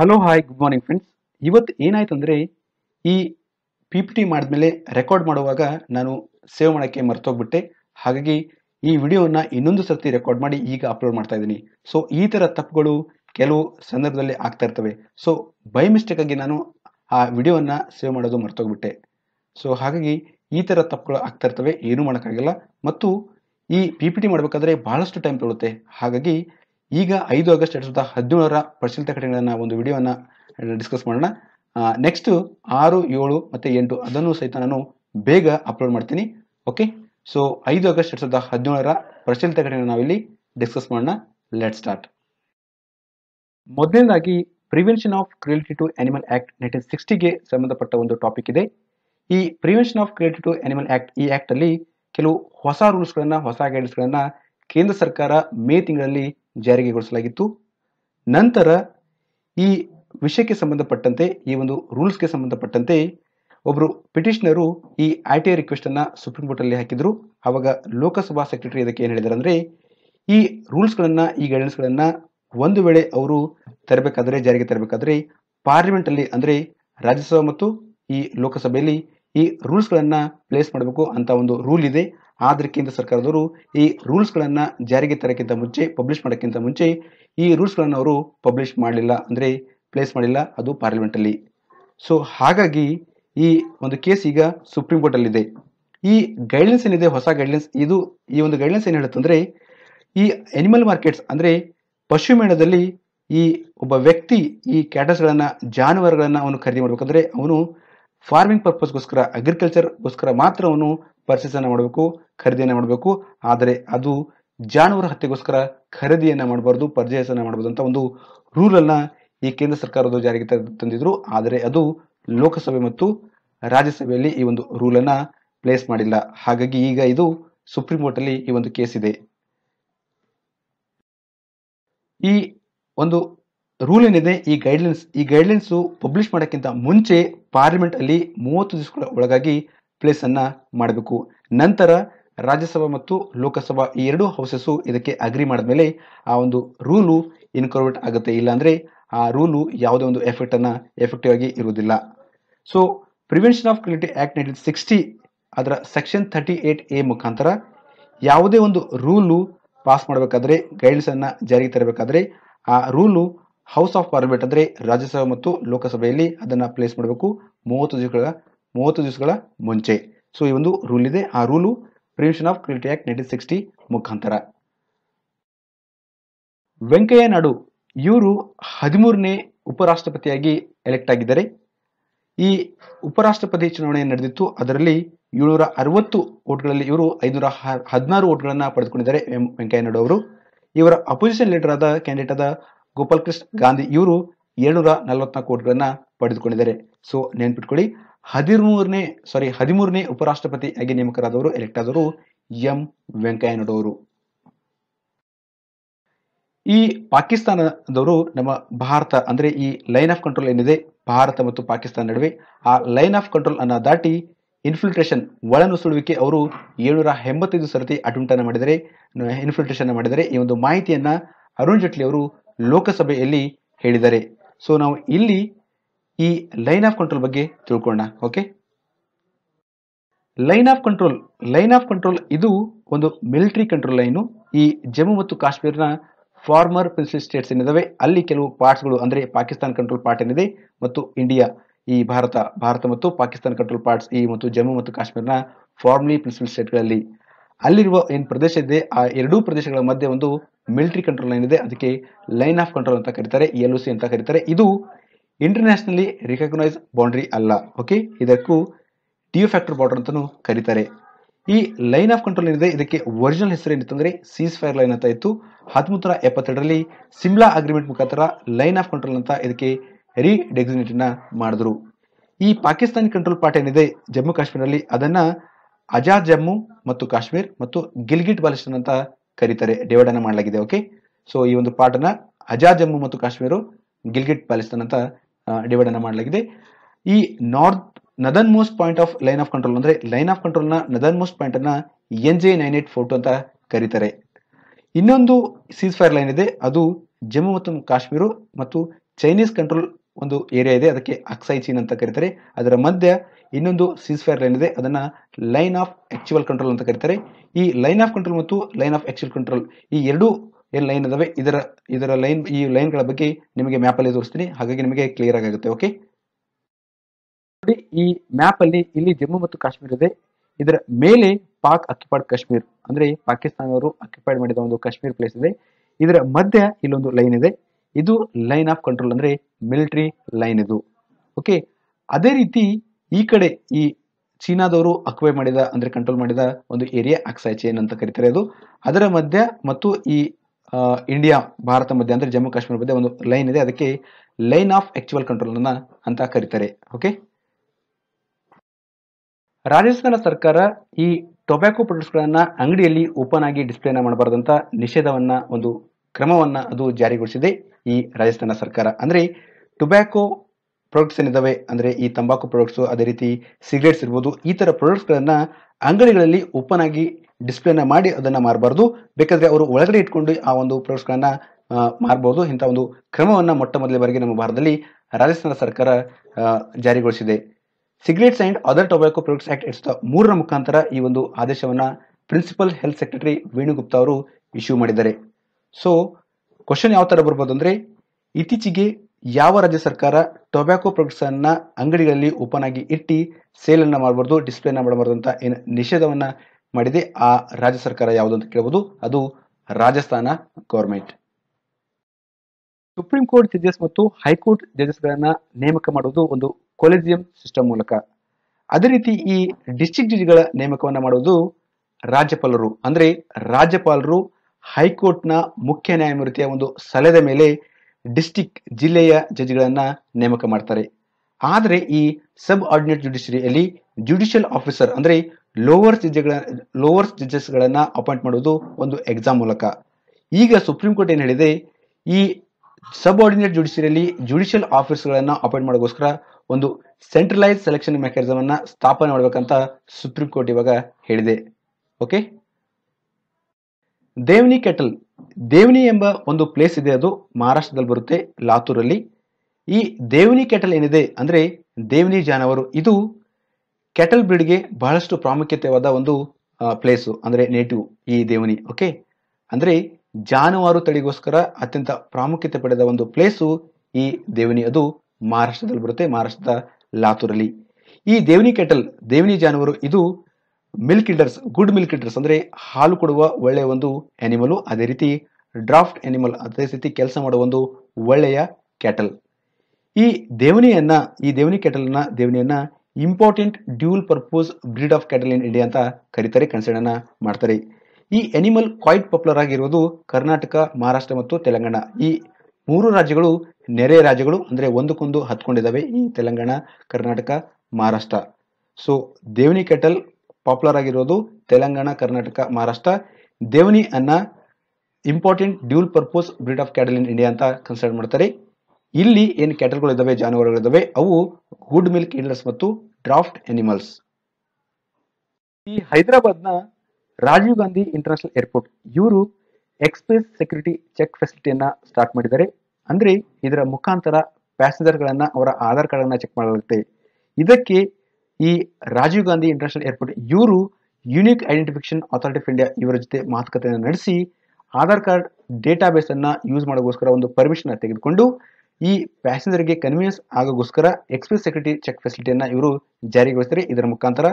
Hello hi good morning friends ಇವತ್ತು ಏನಾಯ್ತು ಅಂದರೆ ಈ ಪಿ ಪಿ ಟಿ ಮಾಡಿದ್ಮೇಲೆ ರೆಕಾರ್ಡ್ ಮಾಡುವಾಗ ನಾನು ಸೇವ್ ಮಾಡೋಕ್ಕೆ ಮರ್ತೋಗ್ಬಿಟ್ಟೆ. ಹಾಗಾಗಿ ಈ ವಿಡಿಯೋನ ಇನ್ನೊಂದು ಸರ್ತಿ ರೆಕಾರ್ಡ್ ಮಾಡಿ ಈಗ ಅಪ್ಲೋಡ್ ಮಾಡ್ತಾ ಇದ್ದೀನಿ. ಸೊ ಈ ಥರ ತಪ್ಪುಗಳು ಕೆಲವು ಸಂದರ್ಭದಲ್ಲಿ ಆಗ್ತಾ ಇರ್ತವೆ. ಸೊ ಬೈ ಮಿಸ್ಟೇಕ್ ಆಗಿ ನಾನು ಆ ವಿಡಿಯೋವನ್ನು ಸೇವ್ ಮಾಡೋದು ಮರ್ತೋಗ್ಬಿಟ್ಟೆ. ಸೊ ಹಾಗಾಗಿ ಈ ಥರ ತಪ್ಪುಗಳು ಆಗ್ತಾ ಇರ್ತವೆ. ಏನೂ ಮಾಡೋಕ್ಕಾಗಲ್ಲ. ಮತ್ತು ಈ ಪಿ ಪಿ ಟಿ ಮಾಡಬೇಕಾದ್ರೆ ಬಹಳಷ್ಟು ಟೈಮ್ ತಗೊಳುತ್ತೆ. ಹಾಗಾಗಿ ಈಗ ಐದು ಆಗಸ್ಟ್ ಎರಡು ಸಾವಿರದ ಹದಿನೇಳರ ಪರಿಶೀಲಿತ ಘಟನೆಗಳನ್ನ ಒಂದು ವಿಡಿಯೋನ ಡಿಸ್ಕಸ್ ಮಾಡೋಣ. ನೆಕ್ಸ್ಟ್ ಆರು, ಏಳು ಮತ್ತು ಎಂಟು ಅದನ್ನು ಸಹಿತ ನಾನು ಬೇಗ ಅಪ್ಲೋಡ್ ಮಾಡ್ತೀನಿ. ಓಕೆ ಸೊ ಐದು ಆಗಸ್ಟ್ ಎರಡು ಸಾವಿರದ ಹದಿನೇಳರ ಪರಿಶೀಲಿತ ಘಟನೆಗಳನ್ನು ನಾವಿಲ್ಲಿ ಡಿಸ್ಕಸ್ ಮಾಡೋಣ. ಲೆಟ್ ಸ್ಟಾರ್ಟ್ ಮೊದಲನೇದಾಗಿ prevention of cruelty to animal act nineteen ಸಿಕ್ಸ್ಟಿಗೆ ಸಂಬಂಧಪಟ್ಟ ಒಂದು ಟಾಪಿಕ್ ಇದೆ. ಈ prevention of cruelty to animal act ಈ ಆಕ್ಟ್ ಅಲ್ಲಿ ಕೆಲವು ಹೊಸ ರೂಲ್ಸ್ಗಳನ್ನ ಹೊಸ ಗೈಡ್ಸ್ಗಳನ್ನ ಕೇಂದ್ರ ಸರ್ಕಾರ ಮೇ ತಿಂಗಳಲ್ಲಿ ಜಾರಿಗೆಗೊಳಿಸಲಾಗಿತ್ತು. ನಂತರ ಈ ವಿಷಯಕ್ಕೆ ಸಂಬಂಧಪಟ್ಟಂತೆ, ಈ ಒಂದು ರೂಲ್ಸ್ಗೆ ಸಂಬಂಧಪಟ್ಟಂತೆ ಒಬ್ಬರು ಪಿಟಿಷನರು ಈ ಐ ಟಿ ಐ ರಿಕ್ವೆಸ್ಟ್ ಅನ್ನ ಸುಪ್ರೀಂ ಕೋರ್ಟ್ ಅಲ್ಲಿ ಹಾಕಿದ್ರು. ಅವಾಗ ಲೋಕಸಭಾ ಸೆಕ್ರೆಟರಿ ಅದಕ್ಕೆ ಏನು ಹೇಳಿದ್ದಾರೆ ಅಂದ್ರೆ, ಈ ರೂಲ್ಸ್ಗಳನ್ನು, ಈ ಗೈಡೆನ್ಸ್ಗಳನ್ನು ಒಂದು ವೇಳೆ ಅವರು ತರಬೇಕಾದ್ರೆ, ಜಾರಿಗೆ ತರಬೇಕಾದ್ರೆ ಪಾರ್ಲಿಮೆಂಟ್ ಅಲ್ಲಿ ಅಂದ್ರೆ ರಾಜ್ಯಸಭಾ ಮತ್ತು ಈ ಲೋಕಸಭೆಯಲ್ಲಿ ಈ ರೂಲ್ಸ್ಗಳನ್ನು ಪ್ಲೇಸ್ ಮಾಡಬೇಕು ಅಂತ ಒಂದು ರೂಲ್ ಇದೆ. ಆದ್ರೆ ಕೇಂದ್ರ ಸರ್ಕಾರದವರು ಈ ರೂಲ್ಸ್ಗಳನ್ನು ಜಾರಿಗೆ ತರೋಕ್ಕಿಂತ ಮುಂಚೆ ಪಬ್ಲಿಷ್ ಮಾಡೋಕ್ಕಿಂತ ಮುಂಚೆ ಈ ರೂಲ್ಸ್ಗಳನ್ನು ಅವರು ಪಬ್ಲಿಷ್ ಮಾಡಲಿಲ್ಲ ಅಂದರೆ ಪ್ಲೇಸ್ ಮಾಡಿಲ್ಲ, ಅದು ಪಾರ್ಲಿಮೆಂಟಲ್ಲಿ ಸೊ ಹಾಗಾಗಿ ಈ ಒಂದು ಕೇಸ್ ಈಗ ಸುಪ್ರೀಂ ಕೋರ್ಟಲ್ಲಿದೆ ಈ ಗೈಡ್ಲೈನ್ಸ್ ಏನಿದೆ, ಹೊಸ ಗೈಡ್ಲೈನ್ಸ್ ಇದು ಈ ಒಂದು ಗೈಡ್ಲೈನ್ಸ್ ಹೇಳುತ್ತೆ ಹೇಳುತ್ತಂದ್ರೆ ಈ ಅನಿಮಲ್ ಮಾರ್ಕೆಟ್ಸ್ ಅಂದರೆ ಪಶು ಮೇಳದಲ್ಲಿ ಈ ಒಬ್ಬ ವ್ಯಕ್ತಿ ಈ ಕ್ಯಾಟಸ್ಗಳನ್ನು ಜಾನುವಾರುಗಳನ್ನು ಅವನು ಖರೀದಿ ಮಾಡಬೇಕಂದ್ರೆ ಅವನು ಫಾರ್ಮಿಂಗ್ ಪರ್ಪಸ್ಗೋಸ್ಕರ ಅಗ್ರಿಕಲ್ಚರ್ಗೋಸ್ಕರ ಮಾತ್ರ ಅವನು ಪರ್ಚೇಸನ್ನು ಮಾಡಬೇಕು. ಖರೀದಿಯನ್ನ ಮಾಡಬೇಕು. ಆದರೆ ಅದು ಜಾನುವಾರು ಹತ್ಯೆಗೋಸ್ಕರ ಖರೀದಿಯನ್ನು ಮಾಡಬಾರ್ದು, ಪರಿಚಯಸನ್ನು ಮಾಡಬಾರ್ದು ಅಂತ ಒಂದು ರೂಲನ್ನು ಈ ಕೇಂದ್ರ ಸರ್ಕಾರದ ಜಾರಿಗೆ ತಂದಿದ್ರು. ಆದರೆ ಅದು ಲೋಕಸಭೆ ಮತ್ತು ರಾಜ್ಯಸಭೆಯಲ್ಲಿ ಈ ಒಂದು ರೂಲನ್ನು ಪ್ಲೇಸ್ ಮಾಡಿಲ್ಲ. ಹಾಗಾಗಿ ಈಗ ಇದು ಸುಪ್ರೀಂ ಕೋರ್ಟ್ ಅಲ್ಲಿ ಈ ಒಂದು ಕೇಸ್ ಇದೆ. ಈ ಒಂದು ರೂಲ್ ಏನಿದೆ ಈ ಗೈಡ್ಲೈನ್ಸ್ ಈ ಗೈಡ್ಲೈನ್ಸ್ ಪಬ್ಲಿಷ್ ಮಾಡೋಕ್ಕಿಂತ ಮುಂಚೆ ಪಾರ್ಲಿಮೆಂಟ್ ಅಲ್ಲಿ ಮೂವತ್ತು ದಿವಸಗಳ ಒಳಗಾಗಿ ಪ್ಲೇಸ್ ಅನ್ನ ಮಾಡಬೇಕು. ನಂತರ ರಾಜ್ಯಸಭಾ ಮತ್ತು ಲೋಕಸಭಾ ಈ ಎರಡು ಹೌಸಸ್ಸು ಇದಕ್ಕೆ ಅಗ್ರಿ ಮಾಡಿದ ಮೇಲೆ ಆ ಒಂದು ರೂಲು ಇನ್ಕಾರ್ಪೊರೇಟ್ ಆಗುತ್ತೆ. ಇಲ್ಲಾಂದರೆ ಆ ರೂಲು ಯಾವುದೇ ಒಂದು ಎಫೆಕ್ಟ್ ಅನ್ನ ಎಫೆಕ್ಟಿವ್ ಆಗಿ ಇರುವುದಿಲ್ಲ. So prevention of cruelty act nineteen sixty ಅದರ ಸೆಕ್ಷನ್ ಥರ್ಟಿ ಏಟ್ ಎ ಮುಖಾಂತರ ಯಾವುದೇ ಒಂದು ರೂಲು ಪಾಸ್ ಮಾಡಬೇಕಾದ್ರೆ ಗೈಡ್ಸನ್ನು ಜಾರಿಗೆ ತರಬೇಕಾದ್ರೆ ಆ ರೂಲು ಹೌಸ್ ಆಫ್ ಪಾರ್ಲಿಮೆಂಟ್ ಅಂದರೆ ರಾಜ್ಯಸಭಾ ಮತ್ತು ಲೋಕಸಭೆಯಲ್ಲಿ ಅದನ್ನ ಪ್ಲೇಸ್ ಮಾಡಬೇಕು ಮೂವತ್ತು ದಿವಸಗಳ ಮೂವತ್ತು ದಿವಸಗಳ ಮುಂಚೆ. ಸೊ ಈ ಒಂದು ರೂಲ್ ಇದೆ. ಆ rule prevention of cruelty act nineteen sixty ಮುಖಾಂತರ. ವೆಂಕಯ್ಯ ನಾಯ್ಡು, ಇವರು ಹದಿಮೂರನೇ ಉಪರಾಷ್ಟ್ರಪತಿಯಾಗಿ ಎಲೆಕ್ಟ್ ಆಗಿದ್ದಾರೆ. ಈ ಉಪರಾಷ್ಟ್ರಪತಿ ಚುನಾವಣೆ ನಡೆದಿತ್ತು. ಅದರಲ್ಲಿ ಏಳ್ನೂರ ಅರವತ್ತು ಓಟ್ಗಳಲ್ಲಿ ಇವರು ಐನೂರ ಹದಿನಾರು ಓಟ್ಗಳನ್ನು ಪಡೆದುಕೊಂಡಿದ್ದಾರೆ ವೆಂಕಯ್ಯ ನಾಯ್ಡು ಅವರು. ಇವರ ಅಪೋಸಿಷನ್ ಲೀಡರ್ ಆದ ಕ್ಯಾಂಡಿಡೇಟ್ ಆದ ಗೋಪಾಲ್ ಕೃಷ್ಣ ಗಾಂಧಿ ಇವರು ಏಳ್ನೂರ ನಲವತ್ನಾಲ್ಕು ಓಟ್ಗಳನ್ನು ಪಡೆದುಕೊಂಡಿದ್ದಾರೆ. ಸೊ ನೆನ್ಪಿಟ್ಕೊಳ್ಳಿ ಹದಿಮೂರನೇ ಸಾರಿ ಹದಿಮೂರನೇ ಉಪರಾಷ್ಟ್ರಪತಿ ಆಗಿ ನೇಮಕರಾದವರು ಎಲೆಕ್ಟ್ ಆದವರು ಎಂ ವೆಂಕಯ್ಯ ನಾಯ್ಡು ಅವರು ಈ ಪಾಕಿಸ್ತಾನದವರು ನಮ್ಮ ಭಾರತ, ಅಂದ್ರೆ ಈ ಲೈನ್ ಆಫ್ ಕಂಟ್ರೋಲ್ ಏನಿದೆ, ಭಾರತ ಮತ್ತು ಪಾಕಿಸ್ತಾನ ನಡುವೆ, ಆ ಲೈನ್ ಆಫ್ ಕಂಟ್ರೋಲ್ ಅನ್ನ ದಾಟಿ ಇನ್ಫಿಲ್ಟ್ರೇಷನ್ ಒಳನುಸುಳುವಿಕೆ ಅವರು ಏಳ್ನೂರ ಎಂಬತ್ತೈದು ಸರತಿ ಅಟೆಂಪ್ಟನ್ನು ಮಾಡಿದರೆ ಇನ್ಫಿಲ್ಟ್ರೇಷನ್ ಮಾಡಿದರೆ, ಈ ಒಂದು ಮಾಹಿತಿಯನ್ನ ಅರುಣ್ ಜೇಟ್ಲಿ ಅವರು ಲೋಕಸಭೆಯಲ್ಲಿ ಹೇಳಿದ್ದಾರೆ. ಸೊ ನಾವು ಇಲ್ಲಿ ಈ ಲೈನ್ ಆಫ್ ಕಂಟ್ರೋಲ್ ಬಗ್ಗೆ ತಿಳ್ಕೊಳ್ಳೋಣ, okay? Line of control, line of control ಇದು ಒಂದು ಮಿಲಿಟರಿ ಕಂಟ್ರೋಲ್ ಲೈನು. ಈ ಜಮ್ಮು ಮತ್ತು ಕಾಶ್ಮೀರ್ನ ಫಾರ್ಮರ್ ಪ್ರಿನ್ಸಿಪಲ್ ಸ್ಟೇಟ್ಸ್ ಏನಿದಾವೆ, ಅಲ್ಲಿ ಕೆಲವು ಪಾರ್ಟ್ಸ್ಗಳು ಅಂದರೆ ಪಾಕಿಸ್ತಾನ ಕಂಟ್ರೋಲ್ ಪಾರ್ಟ್ ಏನಿದೆ ಮತ್ತು ಇಂಡಿಯಾ, ಈ ಭಾರತ ಭಾರತ ಮತ್ತು ಪಾಕಿಸ್ತಾನ ಕಂಟ್ರೋಲ್ ಪಾರ್ಟ್ಸ್, ಈ ಮತ್ತು ಜಮ್ಮು ಮತ್ತು ಕಾಶ್ಮೀರ್ನ ಫಾರ್ಮ್ಲಿ ಪ್ರಿನ್ಸಿಪಲ್ ಸ್ಟೇಟ್ಗಳಲ್ಲಿ. ಅಲ್ಲಿರುವ ಏನು ಪ್ರದೇಶ ಇದೆ, ಆ ಎರಡೂ ಪ್ರದೇಶಗಳ ಮಧ್ಯೆ ಒಂದು ಮಿಲಿಟರಿ ಕಂಟ್ರೋಲ್ ಲೈನ್ ಇದೆ, ಅದಕ್ಕೆ ಲೈನ್ ಆಫ್ ಕಂಟ್ರೋಲ್ ಅಂತ ಕರೀತಾರೆ, ಎಲ್ ಅಂತ ಕರೀತಾರೆ. ಇದು ಇಂಟರ್ನ್ಯಾಷನಲಿ ರಿಕಗ್ನೈಸ್ ಬೌಂಡ್ರಿ ಅಲ್ಲ ಓಕೆ ಇದಕ್ಕೂ ಡಿಯೋ ಫ್ಯಾಕ್ಟರ್ ಬಾರ್ಡರ್ ಅಂತಲೂ ಕರೀತಾರೆ. ಈ ಲೈನ್ ಆಫ್ ಕಂಟ್ರೋಲ್ ಏನಿದೆ, ಇದಕ್ಕೆ ಒರಿಜಿನಲ್ ಹೆಸರು ಅಂದರೆ ಸೀಸ್ ಫೈರ್ ಲೈನ್ ಅಂತ ಇತ್ತು. ಹತ್ತೊಂಬತ್ತು ನೂರ ಎಪ್ಪತ್ತೆರಡರಲ್ಲಿ ಸಿಮ್ಲಾ ಅಗ್ರಿಮೆಂಟ್ ಮುಖಾಂತರ ಲೈನ್ ಆಫ್ ಕಂಟ್ರೋಲ್ ಅಂತ ಇದಕ್ಕೆ ನ ಮಾಡಿದ್ರು. ಈ ಪಾಕಿಸ್ತಾನಿ ಕಂಟ್ರೋಲ್ ಪಾರ್ಟ್ ಏನಿದೆ, ಜಮ್ಮು ಕಾಶ್ಮೀರಲ್ಲಿ ಅದನ್ನ ಅಜಾದ್ ಜಮ್ಮು ಮತ್ತು ಕಾಶ್ಮೀರ್ ಮತ್ತು ಗಿಲ್ಗಿಟ್ ಬಾಲಿಸ್ತಾನ್ ಅಂತ ಕರೀತಾರೆ ಡಿವೈಡ್ ಅನ್ನ ಮಾಡಲಾಗಿದೆ ಓಕೆ ಸೊ ಈ ಒಂದು ಪಾರ್ಟ್ ಅನ್ನ ಅಜಾದ್ ಜಮ್ಮು ಮತ್ತು ಕಾಶ್ಮೀರ ಗಿಲ್ಗಿಟ್ ಬಾಲಿಸ್ತಾನ್ ಅಂತ ಡಿವೈಡ್ ಅನ್ನ ಮಾಡಲಾಗಿದೆ. ಈ north northernmost point of line of control ಅಂದ್ರೆ ಲೈನ್ ಆಫ್ ಕಂಟ್ರೋಲ್ನ ನದನ್ ಮೋಸ್ಟ್ ಪಾಯಿಂಟ್ ಅನ್ನ N J nine eight four two ಅಂತ ಕರೀತಾರೆ. ಇನ್ನೊಂದು ಸೀಸ್ ಫೈರ್ ಲೈನ್ ಇದೆ, ಅದು ಜಮ್ಮು ಮತ್ತು ಕಾಶ್ಮೀರ ಮತ್ತು ಚೈನೀಸ್ ಕಂಟ್ರೋಲ್ ಒಂದು ಏರಿಯಾ ಇದೆ, ಅದಕ್ಕೆ ಅಕ್ಸೈ ಚೀನ್ ಅಂತ ಕರೀತಾರೆ. ಅದರ ಮಧ್ಯ ಇನ್ನೊಂದು ಸೀಸ್ ಫೈರ್ ಲೈನ್ ಇದೆ, ಅದನ್ನ ಲೈನ್ ಆಫ್ ಆಕ್ಚುವಲ್ ಕಂಟ್ರೋಲ್ ಅಂತ ಕರೀತಾರೆ. ಈ ಲೈನ್ ಆಫ್ ಕಂಟ್ರೋಲ್ ಮತ್ತು ಲೈನ್ ಆಫ್ ಆಕ್ಚುವಲ್ ಕಂಟ್ರೋಲ್ ಈ ಎರಡು ಏನು ಲೈನ್ ಇದಾವೆ? ಇದರ ಇದರ ಲೈನ್ ಈ ಲೈನ್ಗಳ ಬಗ್ಗೆ ನಿಮಗೆ ಮ್ಯಾಪಲ್ಲಿ ತೋರಿಸ್ತೀನಿ. ಹಾಗಾಗಿ ನಿಮಗೆ ಕ್ಲಿಯರ್ ಆಗುತ್ತೆ ಓಕೆ ನೋಡಿ, ಈ ಮ್ಯಾಪಲ್ಲಿ ಇಲ್ಲಿ ಜಮ್ಮು ಮತ್ತು ಕಾಶ್ಮೀರ ಇದೆ. ಇದರ ಮೇಲೆ ಪಾಕ್ ಅಕ್ಯುಪೈಡ್ ಕಾಶ್ಮೀರ್, ಅಂದ್ರೆ ಪಾಕಿಸ್ತಾನವರು ಅಕ್ಯುಪೈಡ್ ಮಾಡಿದ ಒಂದು ಕಾಶ್ಮೀರ್ ಪ್ಲೇಸ್ ಇದೆ. ಇದರ ಮಧ್ಯ ಇಲ್ಲೊಂದು ಲೈನ್ ಇದೆ. ಇದು ಲೈನ್ ಆಫ್ ಕಂಟ್ರೋಲ್ ಅಂದ್ರೆ ಮಿಲಿಟರಿ ಲೈನ್ ಇದು ಓಕೆ ಅದೇ ರೀತಿ ಈ ಕಡೆ ಈ ಚೀನಾದವರು ಅಕ್ವೈ ಮಾಡಿದ, ಅಂದ್ರೆ ಕಂಟ್ರೋಲ್ ಮಾಡಿದ ಒಂದು ಏರಿಯಾ ಅಕ್ಸೈ ಚೇನ್ ಅಂತ ಕರೀತಾರೆ ಅದು. ಅದರ ಮಧ್ಯ ಮತ್ತು ಈ ಇಂಡಿಯಾ ಭಾರತ ಮಧ್ಯ ಅಂದ್ರೆ ಜಮ್ಮು ಕಾಶ್ಮೀರ ಮಧ್ಯೆ ಒಂದು ಲೈನ್ ಇದೆ. ಅದಕ್ಕೆ ಲೈನ್ ಆಫ್ ಆಕ್ಚುವಲ್ ಕಂಟ್ರೋಲ್ ಅನ್ನ ಅಂತ ಕರೀತಾರೆ. ಓಕೆ ರಾಜಸ್ಥಾನ ಸರ್ಕಾರ ಈ ಟೊಬ್ಯಾಕೋ ಪ್ರೊಡಕ್ಟ್ಸ್ ಗಳನ್ನ ಅಂಗಡಿಯಲ್ಲಿ ಓಪನ್ ಆಗಿ ಡಿಸ್ಪ್ಲೇನ ಮಾಡಬಾರದಂತ ನಿಷೇಧವನ್ನ, ಒಂದು ಕ್ರಮವನ್ನ ಅದು ಜಾರಿಗೊಳಿಸಿದೆ ಈ ರಾಜಸ್ಥಾನ ಸರ್ಕಾರ. ಅಂದ್ರೆ ಟೊಬ್ಯಾಕೋ ಪ್ರೊಡಕ್ಟ್ಸ್ ಏನಿದಾವೆ? ಅಂದ್ರೆ ಈ ತಂಬಾಕು ಪ್ರೊಡಕ್ಟ್ಸ್ ಅದೇ ರೀತಿ ಸಿಗರೇಟ್ಸ್ ಇರ್ಬೋದು, ಈ ತರ ಪ್ರಾಡಕ್ಟ್ಸ್ ಗಳನ್ನ ಅಂಗಡಿಗಳಲ್ಲಿ ಓಪನ್ ಆಗಿ ಡಿಸ್ಪ್ಲೇನ ಮಾಡಿ ಅದನ್ನ ಮಾರಬಾರ್ದು. ಬೇಕಾದ್ರೆ ಅವರು ಒಳಗಡೆ ಇಟ್ಕೊಂಡು ಆ ಒಂದು ಪ್ರಾಡಕ್ಟ್ಸ್ ಗಳನ್ನ ಮಾರಬಹುದು ಇಂಥ ಒಂದು ಕ್ರಮವನ್ನ ಮೊಟ್ಟ ಮೊದಲ ಬಾರಿಗೆ ನಮ್ಮ ಭಾರತದಲ್ಲಿ ರಾಜಸ್ಥಾನ ಸರ್ಕಾರ ಜಾರಿಗೊಳಿಸಿದೆ. Cigarettes and other tobacco products act ಎರಡ್ ಸಾವಿರದ ಮುಖಾಂತರ ಈ ಒಂದು ಆದೇಶವನ್ನ ಪ್ರಿನ್ಸಿಪಲ್ ಹೆಲ್ತ್ ಸೆಕ್ರೆಟರಿ ವೇಣುಗುಪ್ತ ಅವರು ಇಶ್ಯೂ ಮಾಡಿದ್ದಾರೆ. ಸೊ ಕ್ವಶನ್ ಯಾವ ತರ ಬರ್ಬೋದು ಅಂದ್ರೆ, ಇತ್ತೀಚೆಗೆ ಯಾವ ರಾಜ್ಯ ಸರ್ಕಾರ ಟೊಬ್ಯಾಕೋ ಪ್ರೊಡಕ್ಟ್ಸ್ ಅನ್ನ ಅಂಗಡಿಗಳಲ್ಲಿ ಓಪನ್ ಆಗಿ ಇಟ್ಟು ಸೇಲ್ ಅನ್ನ ಮಾಡಬಾರ್ದು ಡಿಸ್ಪ್ಲೇನ ಮಾಡಬಾರ್ದು ಅಂತ ಏನು ನಿಷೇಧವನ್ನ ಮಾಡಿದೆ. ಆ ರಾಜ್ಯ ಸರ್ಕಾರ ಯಾವುದು ಅಂತ ಕೇಳಬಹುದು ಅದು Rajasthan government Supreme Court judges ಮತ್ತು ಹೈಕೋರ್ಟ್ ಜಡ್ಜಸ್ಗಳನ್ನ ನೇಮಕ ಮಾಡುವುದು ಒಂದು ಕೊಲೆಜಿಯಂ ಸಿಸ್ಟಮ್ ಮೂಲಕ. ಅದೇ ರೀತಿ ಈ ಡಿಸ್ಟ್ರಿಕ್ಟ್ ಜಡ್ಜ್ಗಳ ನೇಮಕವನ್ನ ಮಾಡುವುದು ರಾಜ್ಯಪಾಲರು. ಅಂದ್ರೆ ರಾಜ್ಯಪಾಲರು ಹೈಕೋರ್ಟ್ನ ಮುಖ್ಯ ನ್ಯಾಯಮೂರ್ತಿಯ ಒಂದು ಸಲಹೆದ ಮೇಲೆ ಡಿಸ್ಟಿಕ್ ಜಿಲ್ಲೆಯ ಜಡ್ಜ್ಗಳನ್ನ ನೇಮಕ ಮಾಡ್ತಾರೆ. ಆದರೆ ಈ ಸಬ್ ಆರ್ಡಿನೇಟ್ ಜುಡಿಷರಿಯಲ್ಲಿ ಜುಡಿಷಿಯಲ್ ಆಫೀಸರ್ ಅಂದ್ರೆ ಲೋವರ್ ಜಡ್ಜ್ಗಳ ಲೋವರ್ ಜಡ್ಜಸ್ಗಳನ್ನ ಅಪಾಯಿಂಟ್ ಮಾಡೋದು ಒಂದು ಎಕ್ಸಾಮ್ ಮೂಲಕ. ಈಗ ಸುಪ್ರೀಂ ಕೋರ್ಟ್ ಏನು ಹೇಳಿದೆ, ಈ ಸಬ್ ಆರ್ಡಿನೇಟ್ ಜುಡಿಷಿಯರಿಯಲ್ಲಿ ಜುಡಿಷಿಯಲ್ ಆಫೀಸ್ಗಳನ್ನ ಅಪಾಯಿಂಟ್ ಮಾಡೋಗೋಸ್ಕರ ಒಂದು ಸೆಂಟ್ರಲೈಸ್ ಸೆಲೆಕ್ಷನ್ ಮೆಕ್ಯಾನಿಸಮ್ ಅನ್ನ ಸ್ಥಾಪನೆ ಮಾಡಬೇಕಂತ ಸುಪ್ರೀಂ ಕೋರ್ಟ್ ಇವಾಗ ಹೇಳಿದೆ. ಓಕೆ ದೇವನಿ ಕೆಟಲ್, ದೇವನಿ ಎಂಬ ಒಂದು ಪ್ಲೇಸ್ ಇದೆ ಅದು ಮಹಾರಾಷ್ಟ್ರದಲ್ಲಿ ಬರುತ್ತೆ, ಲಾತೂರಲ್ಲಿ. ಈ ದೇವನಿ ಕೆಟಲ್ ಏನಿದೆ ಅಂದ್ರೆ ದೇವನಿ ಜಾನವರು. ಇದು ಕೆಟಲ್ ಬ್ರೀಡ್ಗೆ ಬಹಳಷ್ಟು ಪ್ರಾಮುಖ್ಯತೆವಾದ ಒಂದು ಪ್ಲೇಸು ಅಂದರೆ ನೇಟಿವ್ ಈ ದೇವನಿ ಓಕೆ ಅಂದರೆ ಜಾನುವಾರು ತಳಿಗೋಸ್ಕರ ಅತ್ಯಂತ ಪ್ರಾಮುಖ್ಯತೆ ಪಡೆದ ಒಂದು ಪ್ಲೇಸು ಈ ದೇವನಿ. ಅದು ಮಹಾರಾಷ್ಟ್ರದಲ್ಲಿ ಬರುತ್ತೆ, ಮಹಾರಾಷ್ಟ್ರದ ಲಾತೂರಲ್ಲಿ. ಈ ದೇವನಿ ಕೆಟಲ್ ದೇವನಿ ಜಾನುವಾರು, ಇದು milk yielders good milk yielders ಅಂದರೆ ಹಾಲು ಕೊಡುವ ಒಳ್ಳೆಯ ಒಂದು ಆ್ಯನಿಮಲು ಅದೇ ರೀತಿ ಡ್ರಾಫ್ಟ್ ಆ್ಯನಿಮಲ್ ಅದೇ ರೀತಿ ಕೆಲಸ ಮಾಡುವ ಒಂದು ಒಳ್ಳೆಯ ಕ್ಯಾಟಲ್ ಈ ದೇವನಿಯನ್ನ, ಈ ದೇವನಿ ಕ್ಯಾಟಲ್ನ ದೇವನಿಯನ್ನ important dual purpose breed of cattle in India ಅಂತ ಕರೀತಾರೆ ಕನ್ಸಿಡರ್ ಮಾಡ್ತಾರೆ. ಈ ಎನಿಮಲ್ ಕ್ವಾಯಿಟ್ ಪಾಪ್ಯುಲರ್ ಆಗಿರುವುದು ಕರ್ನಾಟಕ, ಮಹಾರಾಷ್ಟ್ರ ಮತ್ತು ತೆಲಂಗಾಣ. ಈ ಮೂರು ರಾಜ್ಯಗಳು ನೆರೆ ರಾಜ್ಯಗಳು, ಅಂದ್ರೆ ಒಂದಕ್ಕೊಂದು ಹತ್ಕೊಂಡಿದ್ದಾವೆ ಈ Telangana, Karnataka, Maharashtra. So Deoni cattle popular ಆಗಿರೋದು ತೆಲಂಗಾಣ, ಕರ್ನಾಟಕ, ಮಹಾರಾಷ್ಟ್ರ. ದೇವನಿ ಅನ್ನ important dual purpose breed of cattle in India ಅಂತ ಕನ್ಸಿಡರ್ ಮಾಡ್ತಾರೆ. ಇಲ್ಲಿ ಏನು ಕ್ಯಾಟಲ್ಗಳು ಇದಾವೆ ಜಾನುವಾರುಗಳಿದಾವೆ ಅವು ಗುಡ್ ಮಿಲ್ಕ್ ಇಲ್ಡರ್ಸ್ ಮತ್ತು ಡ್ರಾಫ್ಟ್ ಅನಿಮಲ್ಸ್ ಈ ಹೈದರಾಬಾದ್ನ ರಾಜೀವ್ ಗಾಂಧಿ ಇಂಟರ್ನ್ಯಾಷನಲ್ ಏರ್ಪೋರ್ಟ್ ಇವರು ಎಕ್ಸ್ಪ್ರೆಸ್ ಸೆಕ್ಯೂರಿಟಿ ಚೆಕ್ ಫೆಸಿಲಿಟಿಯನ್ನ ಸ್ಟಾರ್ಟ್ ಮಾಡಿದ್ದಾರೆ. ಅಂದ್ರೆ ಇದರ ಮುಖಾಂತರ ಪ್ಯಾಸೆಂಜರ್ಗಳನ್ನು ಅವರ ಆಧಾರ್ ಕಾರ್ಡ್ ಅನ್ನ ಚೆಕ್ ಮಾಡಲಾಗುತ್ತೆ. ಇದಕ್ಕೆ ಈ ರಾಜೀವ್ ಗಾಂಧಿ ಇಂಟರ್ನ್ಯಾಷನಲ್ ಏರ್ಪೋರ್ಟ್ ಇವರು unique identification authority of India ಇವರ ಜೊತೆ ಮಾತುಕತೆಯನ್ನು ನಡೆಸಿ, ಆಧಾರ್ ಕಾರ್ಡ್ ಡೇಟಾಬೇಸ್ ಅನ್ನ ಯೂಸ್ ಮಾಡೋಕ್ಕೋಸ್ಕರ ಒಂದು ಪರ್ಮಿಷನ್ ತೆಗೆದುಕೊಂಡು ಈ ಪ್ಯಾಸೆಂಜರ್ಗೆ ಕನ್ವೀನಿಯನ್ಸ್ ಆಗೋಸ್ಕರ ಎಕ್ಸ್ಪ್ರೆಸ್ ಸೆಕ್ಯೂರಿಟಿ ಚೆಕ್ ಫೆಸಿಲಿಟಿಯನ್ನು ಇವರು ಜಾರಿಗೊಳಿಸ್ತಾರೆ. ಇದರ ಮುಖಾಂತರ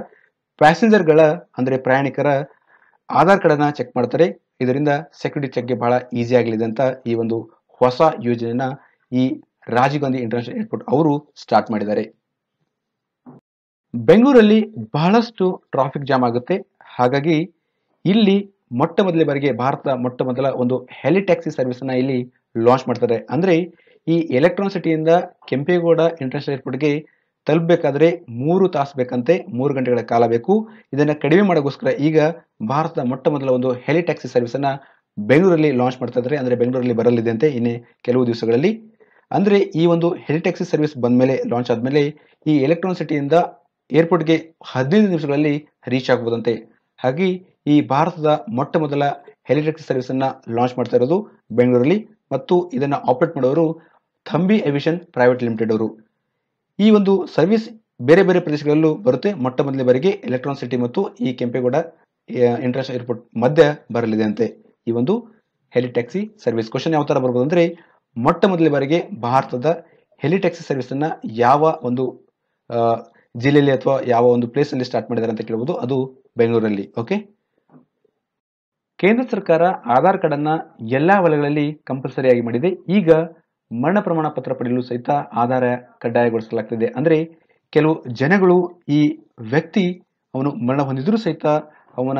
ಪ್ಯಾಸೆಂಜರ್ಗಳ ಅಂದರೆ ಪ್ರಯಾಣಿಕರ ಆಧಾರ್ ಕಾರ್ಡನ್ನ ಚೆಕ್ ಮಾಡ್ತಾರೆ. ಇದರಿಂದ ಸೆಕ್ಯೂರಿಟಿ ಚೆಕ್ಗೆ ಬಹಳ ಈಸಿ ಆಗಲಿದೆ ಅಂತ ಈ ಒಂದು ಹೊಸ ಯೋಜನೆಯನ್ನ ಈ ರಾಜೀವ್ ಗಾಂಧಿ ಇಂಟರ್ನ್ಯಾಷನಲ್ ಏರ್ಪೋರ್ಟ್ ಅವರು ಸ್ಟಾರ್ಟ್ ಮಾಡಿದ್ದಾರೆ. ಬೆಂಗಳೂರಲ್ಲಿ ಬಹಳಷ್ಟು ಟ್ರಾಫಿಕ್ ಜಾಮ್ ಆಗುತ್ತೆ. ಹಾಗಾಗಿ ಇಲ್ಲಿ ಮೊಟ್ಟ ಮೊದಲ ಬಾರಿಗೆ ಭಾರತದ ಮೊಟ್ಟ ಮೊದಲ ಒಂದು ಹೆಲಿಟ್ಯಾಕ್ಸಿ ಸರ್ವಿಸ್ ಅನ್ನ ಇಲ್ಲಿ ಲಾಂಚ್ ಮಾಡ್ತಾರೆ. ಅಂದ್ರೆ ಈ ಎಲೆಕ್ಟ್ರಾನ್ ಸಿಟಿಯಿಂದ ಕೆಂಪೇಗೌಡ ಇಂಟರ್ನ್ಯಾಷನಲ್ ಏರ್ಪೋರ್ಟ್ಗೆ ತಲುಪಬೇಕಾದ್ರೆ ಮೂರು ತಾಸು ಬೇಕಂತೆ, ಮೂರು ಗಂಟೆಗಳ ಕಾಲ ಬೇಕು. ಇದನ್ನು ಕಡಿಮೆ ಮಾಡೋಕ್ಕೋಸ್ಕರ ಈಗ ಭಾರತದ ಮೊಟ್ಟ ಮೊದಲ ಒಂದು ಹೆಲಿ ಟ್ಯಾಕ್ಸಿ ಸರ್ವಿಸ್ ಅನ್ನ ಬೆಂಗಳೂರಲ್ಲಿ ಲಾಂಚ್ ಮಾಡ್ತಾ ಇದ್ದಾರೆ ಅಂದರೆ ಬೆಂಗಳೂರಲ್ಲಿ ಬರಲಿದೆ ಅಂತೆ ಇನ್ನೇ ಕೆಲವು ದಿವಸಗಳಲ್ಲಿ. ಅಂದರೆ ಈ ಒಂದು ಹೆಲಿ ಟ್ಯಾಕ್ಸಿ ಸರ್ವಿಸ್ ಬಂದ್ಮೇಲೆ ಲಾಂಚ್ ಆದಮೇಲೆ ಈ ಎಲೆಕ್ಟ್ರಾನ್ ಸಿಟಿಯಿಂದ ಏರ್ಪೋರ್ಟ್ಗೆ ಹದಿನೈದು ನಿಮಿಷಗಳಲ್ಲಿ ರೀಚ್ ಆಗ್ಬೋದಂತೆ. ಹಾಗೆ ಈ ಭಾರತದ ಮೊಟ್ಟ ಮೊದಲ ಹೆಲಿ ಟ್ಯಾಕ್ಸಿ ಸರ್ವಿಸ್ ಅನ್ನ ಲಾಂಚ್ ಮಾಡ್ತಾ ಇರೋದು ಬೆಂಗಳೂರಲ್ಲಿ. ಮತ್ತು ಇದನ್ನು ಆಪರೇಟ್ ಮಾಡೋರು ಥಂಬಿ ಎವಿಷನ್ ಪ್ರೈವೇಟ್ ಲಿಮಿಟೆಡ್ ಅವರು. ಈ ಒಂದು ಸರ್ವಿಸ್ ಬೇರೆ ಬೇರೆ ಪ್ರದೇಶಗಳಲ್ಲೂ ಬರುತ್ತೆ. ಮೊಟ್ಟ ಮೊದಲ ಬಾರಿಗೆ ಎಲೆಕ್ಟ್ರಾನ್ ಸಿಟಿ ಮತ್ತು ಈ ಕೆಂಪೇಗೌಡ ಇಂಟರ್ನ್ಯಾಷನಲ್ ಏರ್ಪೋರ್ಟ್ ಮಧ್ಯ ಬರಲಿದೆ ಅಂತೆ. ಈ ಒಂದು ಹೆಲಿಟ್ಯಾಕ್ಸಿ ಸರ್ವಿಸ್ ಕ್ವಶನ್ ಯಾವ ಥರ ಬರ್ಬೋದು ಅಂದರೆ, ಮೊಟ್ಟ ಮೊದಲ ಬಾರಿಗೆ ಭಾರತದ ಹೆಲಿಟ್ಯಾಕ್ಸಿ ಸರ್ವಿಸ್ ಸರ್ವಿಸನ್ನು ಯಾವ ಒಂದು ಜಿಲ್ಲೆಯಲ್ಲಿ ಅಥವಾ ಯಾವ ಒಂದು ಪ್ಲೇಸಲ್ಲಿ ಸ್ಟಾರ್ಟ್ ಮಾಡಿದ್ದಾರೆ ಅಂತ ಕೇಳ್ಬೋದು. ಅದು ಬೆಂಗಳೂರಲ್ಲಿ ಓಕೆ ಕೇಂದ್ರ ಸರ್ಕಾರ ಆಧಾರ್ ಕಾರ್ಡನ್ನು ಎಲ್ಲಾ ವಲಯಗಳಲ್ಲಿ ಕಂಪಲ್ಸರಿಯಾಗಿ ಮಾಡಿದೆ. ಈಗ ಮರಣ ಪ್ರಮಾಣ ಪತ್ರ ಪಡೆಯಲು ಸಹಿತ ಆಧಾರ ಕಡ್ಡಾಯಗೊಳಿಸಲಾಗ್ತದೆ. ಅಂದ್ರೆ ಕೆಲವು ಜನಗಳು ಈ ವ್ಯಕ್ತಿ ಅವನು ಮರಣ ಹೊಂದಿದ್ರು ಸಹಿತ ಅವನ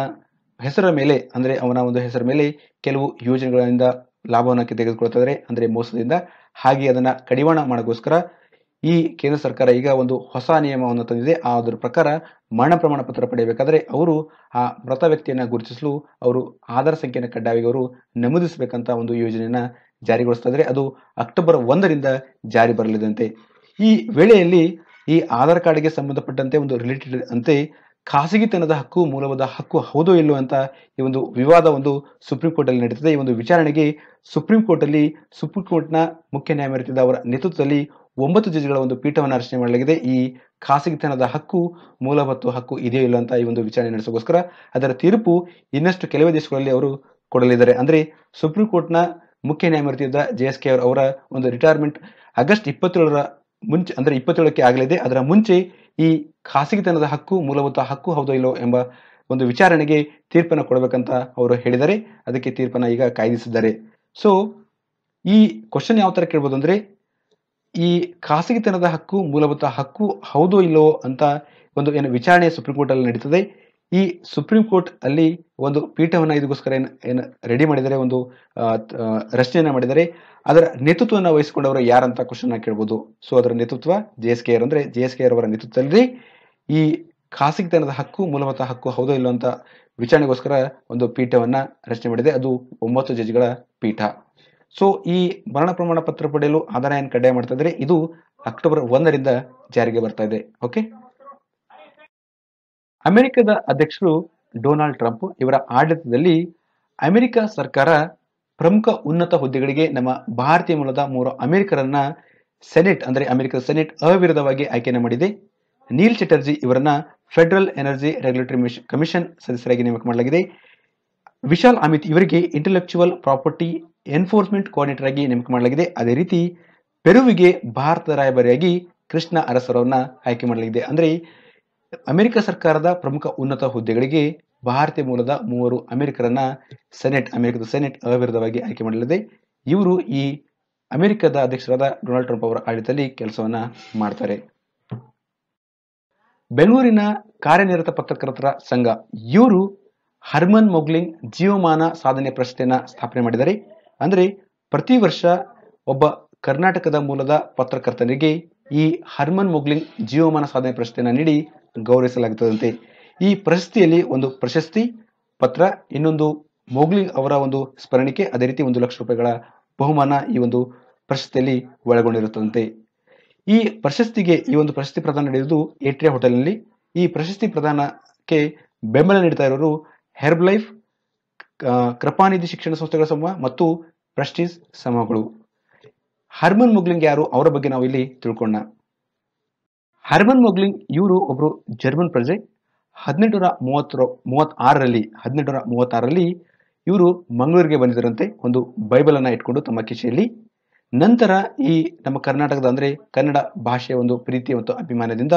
ಹೆಸರ ಮೇಲೆ, ಅಂದ್ರೆ ಅವನ ಒಂದು ಹೆಸರ ಮೇಲೆ ಕೆಲವು ಯೋಜನೆಗಳಿಂದ ಲಾಭವನ್ನು ತೆಗೆದುಕೊಳ್ತಾ ಇದ್ದಾರೆ. ಅಂದ್ರೆ ಮೋಸದಿಂದ ಹಾಗೆ ಅದನ್ನ ಕಡಿವಾಣ ಮಾಡೋಕ್ಕೋಸ್ಕರ ಈ ಕೇಂದ್ರ ಸರ್ಕಾರ ಈಗ ಒಂದು ಹೊಸ ನಿಯಮವನ್ನು ತಂದಿದೆ. ಅದರ ಪ್ರಕಾರ ಮರಣ ಪ್ರಮಾಣ ಪತ್ರ ಪಡೆಯಬೇಕಾದರೆ ಅವರು ಆ ಮೃತ ವ್ಯಕ್ತಿಯನ್ನು ಗುರುತಿಸಲು ಅವರು ಆಧಾರ್ ಸಂಖ್ಯೆಯನ್ನು ಕಡ್ಡಾಯವಾಗಿ ಅವರು ನಮೂದಿಸಬೇಕಂತ ಒಂದು ಯೋಜನೆಯನ್ನು ಜಾರಿಗೊಳಿಸ್ತಾ ಇದ್ದಾರೆ. ಅದು ಅಕ್ಟೋಬರ್ ಒಂದರಿಂದ ಜಾರಿ ಬರಲಿದಂತೆ. ಈ ವೇಳೆಯಲ್ಲಿ ಈ ಆಧಾರ್ ಕಾರ್ಡ್ಗೆ ಸಂಬಂಧಪಟ್ಟಂತೆ ಒಂದು ರಿಲೇಟೆಡ್ ಅಂತೆ ಖಾಸಗಿತನದ ಹಕ್ಕು, ಮೂಲವಾದ ಹಕ್ಕು ಹೌದೋ ಇಲ್ಲೋ ಅಂತ ಈ ಒಂದು ವಿವಾದ ಒಂದು ಸುಪ್ರೀಂ ಕೋರ್ಟಲ್ಲಿ ನಡೀತದೆ. ಈ ಒಂದು ವಿಚಾರಣೆಗೆ ಸುಪ್ರೀಂ ಕೋರ್ಟಲ್ಲಿ ಸುಪ್ರೀಂ ಕೋರ್ಟ್ನ ಮುಖ್ಯ ನ್ಯಾಯಮೂರ್ತಿ ಅವರ ನೇತೃತ್ವದಲ್ಲಿ ಒಂಬತ್ತು ಜಡ್ಜ್ಗಳ ಒಂದು ಪೀಠವನ್ನು ರಚನೆ ಮಾಡಲಾಗಿದೆ. ಈ ಖಾಸಗಿತನದ ಹಕ್ಕು ಮೂಲಭೂತ ಹಕ್ಕು ಇದೆಯೋ ಇಲ್ಲ ಅಂತ ಈ ಒಂದು ವಿಚಾರಣೆ ನಡೆಸೋಗೋಸ್ಕರ ಅದರ ತೀರ್ಪು ಇನ್ನಷ್ಟು ಕೆಲವೇ ದೇಶಗಳಲ್ಲಿ ಅವರು ಕೊಡಲಿದ್ದಾರೆ. ಅಂದರೆ ಸುಪ್ರೀಂ ಕೋರ್ಟ್ನ ಮುಖ್ಯ ನ್ಯಾಯಮೂರ್ತಿಯಾದ ಜೆ ಎಸ್ ಕೆ ಅವರ ಒಂದು ರಿಟೈರ್ಮೆಂಟ್ ಆಗಸ್ಟ್ ಇಪ್ಪತ್ತೇಳರ ಮುಂಚೆ, ಅಂದರೆ ಇಪ್ಪತ್ತೇಳಕ್ಕೆ ಆಗಲಿದೆ. ಅದರ ಮುಂಚೆ ಈ ಖಾಸಗಿತನದ ಹಕ್ಕು ಮೂಲಭೂತ ಹಕ್ಕು ಹೌದೋ ಇಲ್ಲೋ ಎಂಬ ಒಂದು ವಿಚಾರಣೆಗೆ ತೀರ್ಪನ್ನು ಕೊಡಬೇಕಂತ ಅವರು ಹೇಳಿದ್ದಾರೆ. ಅದಕ್ಕೆ ತೀರ್ಪನ್ನು ಈಗ ಕಾಯ್ದಿಸಿದ್ದಾರೆ ಸೊ ಈ ಕ್ವಶನ್ ಯಾವ ಥರ ಕೇಳ್ಬೋದು ಅಂದ್ರೆ ಈ ಖಾಸಗಿತನದ ಹಕ್ಕು, ಮೂಲಭೂತ ಹಕ್ಕು ಹೌದೋ ಇಲ್ಲವೋ ಅಂತ ಒಂದು ಏನು ವಿಚಾರಣೆ ಸುಪ್ರೀಂ ಕೋರ್ಟ್ ಅಲ್ಲಿ ನಡೀತದೆ. ಈ ಸುಪ್ರೀಂ ಕೋರ್ಟ್ ಅಲ್ಲಿ ಒಂದು ಪೀಠವನ್ನು ಇದಕ್ಕೋಸ್ಕರ ಏನು ಏನು ರೆಡಿ ಮಾಡಿದರೆ ಒಂದು ರಚನೆಯನ್ನು ಮಾಡಿದರೆ ಅದರ ನೇತೃತ್ವವನ್ನು ವಹಿಸಿಕೊಂಡವರು ಯಾರಂತ ಕ್ವಶನ್ ಕೇಳ್ಬೋದು. ಸೊ ಅದರ ನೇತೃತ್ವ ಜೆ ಎಸ್ ಕೆ ಆರ್ ಅಂದರೆ ಜೆ ಎಸ್ ಕೆ ಆರ್ ಅವರ ನೇತೃತ್ವದಲ್ಲಿ ಈ ಖಾಸಗಿತನದ ಹಕ್ಕು, ಮೂಲಭೂತ ಹಕ್ಕು ಹೌದೋ ಇಲ್ಲೋ ಅಂತ ವಿಚಾರಣೆಗೋಸ್ಕರ ಒಂದು ಪೀಠವನ್ನು ರಚನೆ ಮಾಡಿದೆ. ಅದು ಒಂಬತ್ತು ಜಜ್ಗಳ ಪೀಠ. ಸೊ ಈ ಮರಣ ಪ್ರಮಾಣ ಪತ್ರ ಪಡೆಯಲು ಏನು ಕಡ್ಡಾಯ ಮಾಡ್ತಾ ಇದ್ರೆ ಇದು ಅಕ್ಟೋಬರ್ ಒಂದರಿಂದ ಜಾರಿಗೆ ಬರ್ತಾ ಇದೆ. ಓಕೆ ಅಮೆರಿಕದ ಅಧ್ಯಕ್ಷರು ಡೊನಾಲ್ಡ್ ಟ್ರಂಪ್ ಇವರ ಆಡಳಿತದಲ್ಲಿ ಅಮೆರಿಕ ಸರ್ಕಾರ ಪ್ರಮುಖ ಉನ್ನತ ಹುದ್ದೆಗಳಿಗೆ ನಮ್ಮ ಭಾರತೀಯ ಮೂಲದ ಮೂರು ಅಮೆರಿಕರನ್ನ ಸೆನೆಟ್, ಅಂದ್ರೆ ಅಮೆರಿಕದ ಸೆನೆಟ್ ಅವಿರೋಧವಾಗಿ ಆಯ್ಕೆಯನ್ನು ಮಾಡಿದೆ. ನೀಲ್ ಚಟರ್ಜಿ ಇವರನ್ನ ಫೆಡರಲ್ ಎನರ್ಜಿ ರೆಗ್ಯುಲೇಟರಿ ಕಮಿಷನ್ ಸದಸ್ಯರಾಗಿ ನೇಮಕ ಮಾಡಲಾಗಿದೆ. ವಿಶಾಲ್ ಅಮಿತ್ ಇವರಿಗೆ ಇಂಟೆಲೆಕ್ಚುವಲ್ ಪ್ರಾಪರ್ಟಿ ಎನ್ಫೋರ್ಸ್ಮೆಂಟ್ ಕೋಆರ್ಡಿನೇಟರ್ ಆಗಿ ನೇಮಕ ಮಾಡಲಾಗಿದೆ. ಅದೇ ರೀತಿ ಪೆರುವಿಗೆ ಭಾರತದ ರಾಯಭಾರಿಯಾಗಿ ಕೃಷ್ಣ ಅರಸರವನ್ನ ಆಯ್ಕೆ ಮಾಡಲಾಗಿದೆ. ಅಂದ್ರೆ ಅಮೆರಿಕ ಸರ್ಕಾರದ ಪ್ರಮುಖ ಉನ್ನತ ಹುದ್ದೆಗಳಿಗೆ ಭಾರತೀಯ ಮೂಲದ ಮೂವರು ಅಮೆರಿಕರನ್ನ ಸೆನೆಟ್, ಅಮೆರಿಕದ ಸೆನೆಟ್ ಅವಿರೋಧವಾಗಿ ಆಯ್ಕೆ ಮಾಡಲಿದೆ ಇವರು ಈ ಅಮೆರಿಕದ ಅಧ್ಯಕ್ಷರಾದ ಡೊನಾಲ್ಡ್ ಟ್ರಂಪ್ ಅವರ ಆಡಳಿತದಲ್ಲಿ ಕೆಲಸವನ್ನ ಮಾಡ್ತಾರೆ. ಬೆಂಗಳೂರಿನ ಕಾರ್ಯನಿರತ ಪತ್ರಕರ್ತರ ಸಂಘ, ಇವರು ಹರ್ಮನ್ ಮೊಗ್ಲಿಂಗ್ ಜೀವಮಾನ ಸಾಧನೆ ಪ್ರಶಸ್ತಿಯನ್ನ ಸ್ಥಾಪನೆ ಮಾಡಿದ್ದಾರೆ. ಅಂದ್ರೆ ಪ್ರತಿ ವರ್ಷ ಒಬ್ಬ ಕರ್ನಾಟಕದ ಮೂಲದ ಪತ್ರಕರ್ತನಿಗೆ ಈ ಹರ್ಮನ್ ಮೊಗ್ಲಿಂಗ್ ಜೀವಮಾನ ಸಾಧನೆ ಪ್ರಶಸ್ತಿಯನ್ನು ನೀಡಿ ಗೌರವಿಸಲಾಗುತ್ತದೆ ಈ ಪ್ರಶಸ್ತಿಯಲ್ಲಿ ಒಂದು ಪ್ರಶಸ್ತಿ, ಪತ್ರ, ಇನ್ನೊಂದು ಮೊಗ್ಲಿಂಗ್ ಅವರ ಒಂದು ಸ್ಮರಣಿಕೆ, ಅದೇ ರೀತಿ ಒಂದು ಲಕ್ಷ ರೂಪಾಯಿಗಳ ಬಹುಮಾನ ಈ ಒಂದು ಪ್ರಶಸ್ತಿಯಲ್ಲಿ ಒಳಗೊಂಡಿರುತ್ತದಂತೆ. ಈ ಪ್ರಶಸ್ತಿಗೆ ಈ ಒಂದು ಪ್ರಶಸ್ತಿ ಪ್ರದಾನ ನಡೆಯುವುದು ಏಟ್ರಿಯಾ ಹೋಟೆಲ್ನಲ್ಲಿ. ಈ ಪ್ರಶಸ್ತಿ ಪ್ರದಾನಕ್ಕೆ ಬೆಂಬಲ ನೀಡ್ತಾ ಇರೋರು ಹೆರ್ಬ್ ಲೈಫ್ ಕೃಪಾನಿಧಿ ಶಿಕ್ಷಣ ಸಂಸ್ಥೆಗಳ ಸಮೂಹ ಮತ್ತು ಪ್ರೆಸ್ಟೀಸ್ ಸಮೂಹಗಳು. ಹರ್ಮನ್ ಮುಗ್ಲಿಂಗ್ ಯಾರು? ಅವರ ಬಗ್ಗೆ ನಾವು ಇಲ್ಲಿ ತಿಳ್ಕೊಳ್ಳೋಣ. ಹರ್ಮನ್ ಮೊಗ್ಲಿಂಗ್ ಇವರು ಒಬ್ಬರು ಜರ್ಮನ್ ಪ್ರಜೆ. ಹದಿನೆಂಟುನೂರ ಮೂವತ್ತರ, ಮೂವತ್ತಾರರಲ್ಲಿ, ಹದಿನೆಂಟುನೂರ ಮೂವತ್ತಾರರಲ್ಲಿ ಇವರು ಮಂಗಳೂರಿಗೆ ಬಂದಿದ್ದರಂತೆ. ಒಂದು ಬೈಬಲ್ ಅನ್ನ ಇಟ್ಕೊಂಡು ತಮ್ಮ ಕಿಶೆಯಲ್ಲಿ ನಂತರ ಈ ನಮ್ಮ ಕರ್ನಾಟಕದ ಅಂದ್ರೆ ಕನ್ನಡ ಭಾಷೆಯ ಒಂದು ಪ್ರೀತಿ ಮತ್ತು ಅಭಿಮಾನದಿಂದ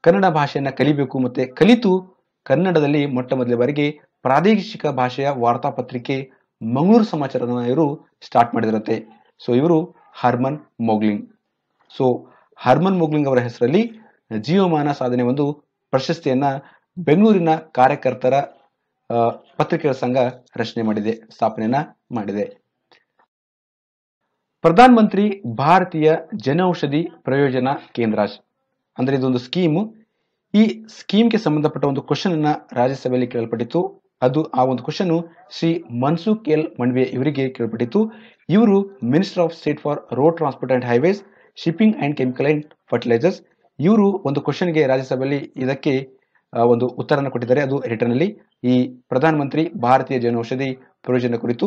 ಕನ್ನಡ ಭಾಷೆಯನ್ನು ಕಲಿಬೇಕು ಮತ್ತೆ ಕಲಿತು ಕನ್ನಡದಲ್ಲಿ ಮೊಟ್ಟ ಮೊದಲ ಬಾರಿಗೆ ಪ್ರಾದೇಶಿಕ ಭಾಷೆಯ ವಾರ್ತಾಪತ್ರಿಕೆ ಮಂಗಳೂರು ಸಮಾಚಾರ ಇವರು ಸ್ಟಾರ್ಟ್ ಮಾಡಿದಿರುತ್ತೆ ಸೊ ಇವರು Hermann Mogling. So Hermann Mogling ಅವರ ಹೆಸರಲ್ಲಿ ಜೀವಮಾನ ಸಾಧನೆ ಒಂದು ಪ್ರಶಸ್ತಿಯನ್ನ ಬೆಂಗಳೂರಿನ ಕಾರ್ಯಕರ್ತರ ಪತ್ರಿಕೆಗಳ ಸಂಘ ರಚನೆ ಮಾಡಿದೆ, ಸ್ಥಾಪನೆಯನ್ನ ಮಾಡಿದೆ. ಪ್ರಧಾನ ಮಂತ್ರಿ ಭಾರತೀಯ ಜನೌಷಧಿ ಪ್ರಯೋಜನ ಕೇಂದ್ರ ಅಂದ್ರೆ ಇದೊಂದು ಸ್ಕೀಮು ಈ ಸ್ಕೀಮ್ಗೆ ಸಂಬಂಧಪಟ್ಟ ಒಂದು ಕ್ವಶನ್ ಅನ್ನ ರಾಜ್ಯಸಭೆಯಲ್ಲಿ ಕೇಳಲ್ಪಟ್ಟಿತ್ತು. ಅದು ಆ ಒಂದು ಕ್ವಶನ್ ಶ್ರೀ ಮನ್ಸುಖ್ ಎಲ್ ಮಂಡ್ವೆ ಇವರಿಗೆ ಕೇಳಲ್ಪಟ್ಟಿತ್ತು. ಇವರು minister of state for road transport and highways shipping and chemical and fertilisers ಇವರು ಒಂದು ಕ್ವಶನ್ಗೆ ರಾಜ್ಯಸಭೆಯಲ್ಲಿ ಇದಕ್ಕೆ ಒಂದು ಉತ್ತರನ ಕೊಟ್ಟಿದ್ದಾರೆ. ಅದು ರಿಟರ್ನ್ ಅಲ್ಲಿ. ಈ ಪ್ರಧಾನಮಂತ್ರಿ ಭಾರತೀಯ ಜನೌಷಧಿ ಪ್ರಯೋಜನ ಕುರಿತು.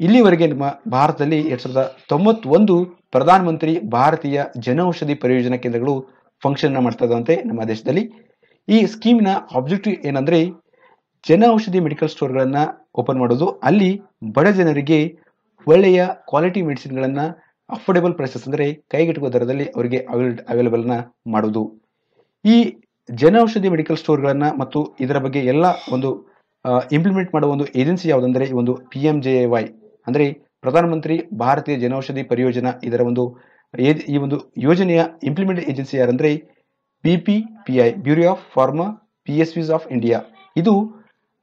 ಇಲ್ಲಿವರೆಗೆ ನಮ್ಮ ಭಾರತದಲ್ಲಿ ಎರಡ್ ಸಾವಿರದ ತೊಂಬತ್ತೊಂದು ಪ್ರಧಾನಮಂತ್ರಿ ಭಾರತೀಯ ಜನೌಷಧಿ ಪರಿಯೋಜನಾ ಕೇಂದ್ರಗಳು ಫಂಕ್ಷನ್ ಮಾಡ್ತಾ ಇದ್ದಂತೆ ನಮ್ಮ ದೇಶದಲ್ಲಿ. ಈ ಸ್ಕೀಮ್ನ ಆಬ್ಜೆಕ್ಟಿವ್ ಏನಂದ್ರೆ ಜನ ಔಷಧಿ ಮೆಡಿಕಲ್ ಸ್ಟೋರ್ಗಳನ್ನು ಓಪನ್ ಮಾಡೋದು. ಅಲ್ಲಿ ಬಡ ಜನರಿಗೆ ಒಳ್ಳೆಯ ಕ್ವಾಲಿಟಿ ಮೆಡಿಸಿನ್ಗಳನ್ನು ಅಫೋರ್ಡೆಬಲ್ ಪ್ರೈಸಸ್ ಅಂದರೆ ಕೈಗೆಟುಕುವ ದರದಲ್ಲಿ ಅವರಿಗೆ ಅವೈಲೇಬಲ್ನ ಮಾಡೋದು. ಈ ಜನ ಔಷಧಿ ಮೆಡಿಕಲ್ ಸ್ಟೋರ್ಗಳನ್ನು ಮತ್ತು ಇದರ ಬಗ್ಗೆ ಎಲ್ಲ ಒಂದು ಇಂಪ್ಲಿಮೆಂಟ್ ಮಾಡುವ ಒಂದು ಏಜೆನ್ಸಿ ಯಾವುದಂದ್ರೆ ಒಂದು ಪಿ ಎಂ ಜೆ ವೈ ಅಂದರೆ ಪ್ರಧಾನಮಂತ್ರಿ ಭಾರತೀಯ ಜನೌಷಧಿ ಪರಿಯೋಜನಾ ಇದರ ಒಂದು ಈ ಒಂದು ಯೋಜನೆಯ ಇಂಪ್ಲಿಮೆಂಟ್ ಏಜೆನ್ಸಿ ಯಾರಂದ್ರೆ B P I bureau of pharma P S Us of India ಇದು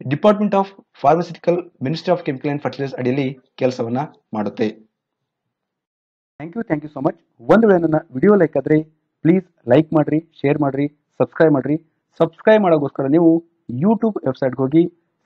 department of pharmaceutical ministry of chemical and fertilisers ಅಡಿಯಲ್ಲಿ ಕೆಲಸವನ್ನ ಮಾಡುತ್ತೆ. Thank you thank you so much ಒಂದು ವೇಳೆ ನನ್ನ ವಿಡಿಯೋ ಲೈಕ್ ಆದ್ರೆ ಪ್ಲೀಸ್ ಲೈಕ್ ಮಾಡ್ರಿ ಶೇರ್ ಮಾಡ್ರಿ ಸಬ್ಸ್ಕ್ರೈಬ್ ಮಾಡ್ರಿ. ಸಬ್ಸ್ಕ್ರೈಬ್ ಮಾಡೋಕ್ಕೋಸ್ಕರ ನೀವು ಯೂಟ್ಯೂಬ್ ವೆಬ್ಸೈಟ್ಗೆ ಹೋಗಿ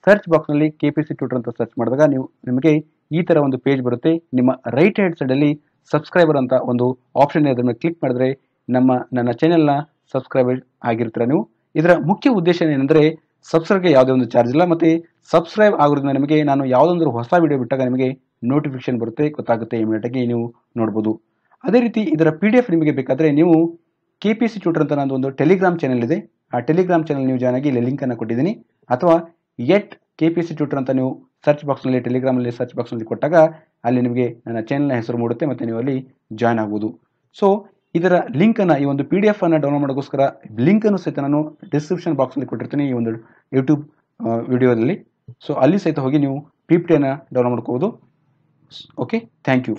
ಸರ್ಚ್ ಬಾಕ್ಸ್ನಲ್ಲಿ ಕೆ ಪಿ ಸಿ ಟ್ಯೂಟರ್ ಅಂತ ಸರ್ಚ್ ಮಾಡಿದಾಗ ನೀವು ನಿಮಗೆ ಈ ತರ ಒಂದು ಪೇಜ್ ಬರುತ್ತೆ. ನಿಮ್ಮ ರೈಟ್ ಹ್ಯಾಂಡ್ ಸೈಡಲ್ಲಿ ಸಬ್ಸ್ಕ್ರೈಬರ್ ಅಂತ ಒಂದು ಆಪ್ಷನ್ ಇದೆ ಮೇಲೆ ಕ್ಲಿಕ್ ಮಾಡಿದ್ರೆ ನಮ್ಮ, ನನ್ನ ಚಾನೆಲ್ನ ಸಬ್ಸ್ಕ್ರೈಬರ್ ಆಗಿರ್ತೀರ ನೀವು. ಇದರ ಮುಖ್ಯ ಉದ್ದೇಶ ಏನಂದ್ರೆ ಸಬ್ಸ್ಕ್ರೈಬ್ಗೆ ಯಾವುದೇ ಒಂದು ಚಾರ್ಜ್ ಇಲ್ಲ, ಮತ್ತೆ ಸಬ್ಸ್ಕ್ರೈಬ್ ಆಗೋದ್ರಿಂದ ನಿಮಗೆ ನಾನು ಯಾವುದೊಂದು ಹೊಸ ವಿಡಿಯೋ ಬಿಟ್ಟಾಗ ನಿಮಗೆ ನೋಟಿಫಿಕೇಶನ್ ಬರುತ್ತೆ, ಗೊತ್ತಾಗುತ್ತೆ ಇಮಿಡಿಯೇಟ್ ಆಗಿ ನೀವು ನೋಡ್ಬೋದು. ಅದೇ ರೀತಿ ಇದರ ಪಿ ಡಿ ಎಫ್ ನಿಮಗೆ ಬೇಕಾದ್ರೆ ನೀವು ಕೆ ಪಿ ಸಿ ಟ್ಯೂಟರ್ ಅಂತ ನಂದು ಒಂದು ಟೆಲಿಗ್ರಾಮ್ ಚಾನೆಲ್ ಇದೆ. ಆ ಟೆಲಿಗ್ರಾಮ್ ಚಾನೆಲ್ ನೀವು ಜಾಯ್ನ್ ಆಗಿ ಇಲ್ಲಿ ಲಿಂಕ್ ಅನ್ನು ಕೊಟ್ಟಿದ್ದೀನಿ. ಅಥವಾ at K P C tutor ಅಂತ ನೀವು ಸರ್ಚ್ ಬಾಕ್ಸ್ನಲ್ಲಿ ಟೆಲಿಗ್ರಾಮಲ್ಲಿ ಸರ್ಚ್ ಬಾಕ್ಸ್ನಲ್ಲಿ ಕೊಟ್ಟಾಗ ಅಲ್ಲಿ ನಿಮಗೆ ನನ್ನ ಚಾನೆಲ್ನ ಹೆಸರು ಮೂಡುತ್ತೆ ಮತ್ತು ನೀವು ಅಲ್ಲಿ ಜಾಯ್ನ್ ಆಗ್ಬೋದು. ಸೊ ಇದರ ಲಿಂಕನ್ನು ಈ ಒಂದು ಪಿ ಡಿ ಎಫ್ ಅನ್ನು ಡೌನ್ಲೋಡ್ ಮಾಡೋಕ್ಕೋಸ್ಕರ ಲಿಂಕನ್ನು ಸಹಿತ ನಾನು ಡಿಸ್ಕ್ರಿಪ್ಷನ್ ಬಾಕ್ಸಲ್ಲಿ ಕೊಟ್ಟಿರ್ತೀನಿ ಈ ಒಂದು ಯೂಟ್ಯೂಬ್ ವಿಡಿಯೋದಲ್ಲಿ ಸೊ ಅಲ್ಲಿ ಸಹಿತ ಹೋಗಿ ನೀವು ಪಿ ಪಿ ಟಿಯನ್ನು ಡೌನ್ಲೋಡ್ ಮಾಡ್ಕೋಬೋದು. Okay thank you